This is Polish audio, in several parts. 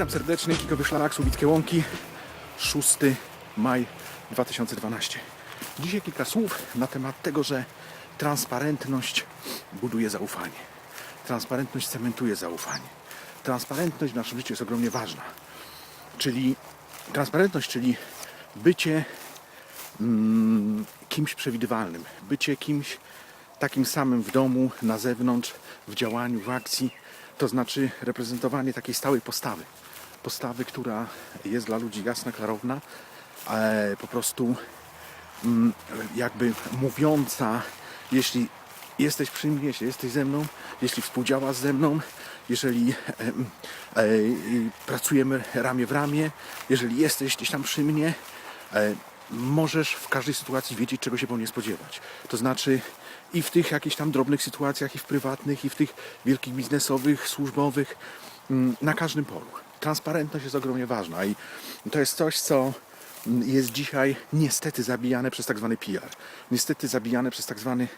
Witam serdecznie, Kikowy Szlak, Słubickie Łąki, 6 maj 2012. Dzisiaj kilka słów na temat tego, że transparentność buduje zaufanie. Transparentność cementuje zaufanie. Transparentność w naszym życiu jest ogromnie ważna. Czyli transparentność, czyli bycie mm, kimś przewidywalnym, bycie kimś takim samym w domu, na zewnątrz, w działaniu, w akcji, to znaczy reprezentowanie takiej stałej postawy. Postawy, która jest dla ludzi jasna, klarowna, e, po prostu mm, jakby mówiąca, jeśli jesteś przy mnie, jeśli jesteś ze mną, jeśli współdziałasz ze mną, jeżeli e, e, e, pracujemy ramię w ramię, jeżeli jesteś gdzieś tam przy mnie, możesz w każdej sytuacji wiedzieć, czego się po nie spodziewać. To znaczy i w tych jakichś tam drobnych sytuacjach, i w prywatnych, i w tych wielkich biznesowych, służbowych, mm, na każdym polu. Transparentność jest ogromnie ważna i to jest coś, co jest dzisiaj niestety zabijane przez tak zwany PR. Niestety zabijane przez tak zwany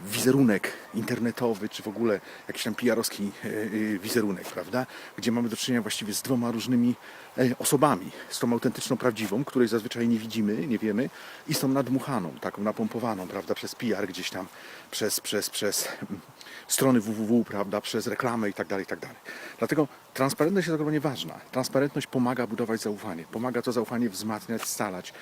wizerunek internetowy, czy w ogóle jakiś tam PR-owski e, e, wizerunek, prawda? Gdzie mamy do czynienia właściwie z dwoma różnymi e, osobami. Z tą autentyczną, prawdziwą, której zazwyczaj nie widzimy, nie wiemy, i z tą nadmuchaną, taką napompowaną, prawda, przez PR gdzieś tam, przez, przez, przez mm, strony www, prawda, przez reklamę i tak dalej, i tak dalej. Dlatego transparentność jest ogromnie ważna. Transparentność pomaga budować zaufanie, pomaga to zaufanie wzmacniać, scalać,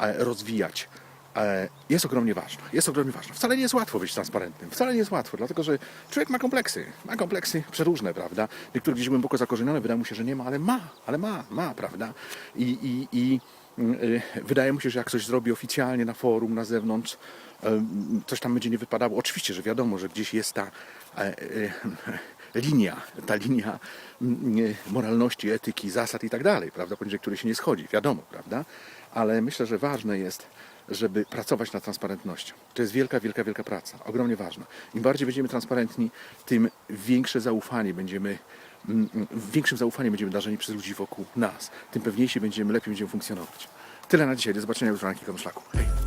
e, rozwijać. E, Jest ogromnie ważna. Jest ogromnie ważna. Wcale nie jest łatwo być transparentnym. Wcale nie jest łatwo, dlatego że człowiek ma kompleksy. Ma kompleksy przeróżne, prawda? Niektóre gdzieś głęboko zakorzenione, wydaje mu się, że nie ma, ale ma, ale ma, ma, prawda? I, i, i y, wydaje mu się, że jak coś zrobi oficjalnie na forum, na zewnątrz, coś tam będzie nie wypadało. Oczywiście, że wiadomo, że gdzieś jest ta e, linia, ta linia mm, moralności, etyki, zasad i tak dalej, prawda, poniżej której się nie schodzi, wiadomo, prawda, ale myślę, że ważne jest, żeby pracować nad transparentnością. To jest wielka, wielka, wielka praca, ogromnie ważna. Im bardziej będziemy transparentni, tym większe zaufanie będziemy, mm, mm, większym zaufaniem będziemy darzeni przez ludzi wokół nas, tym pewniejsi będziemy, lepiej będziemy funkcjonować. Tyle na dzisiaj, do zobaczenia jutro na Kikowym Szlaku. Hej!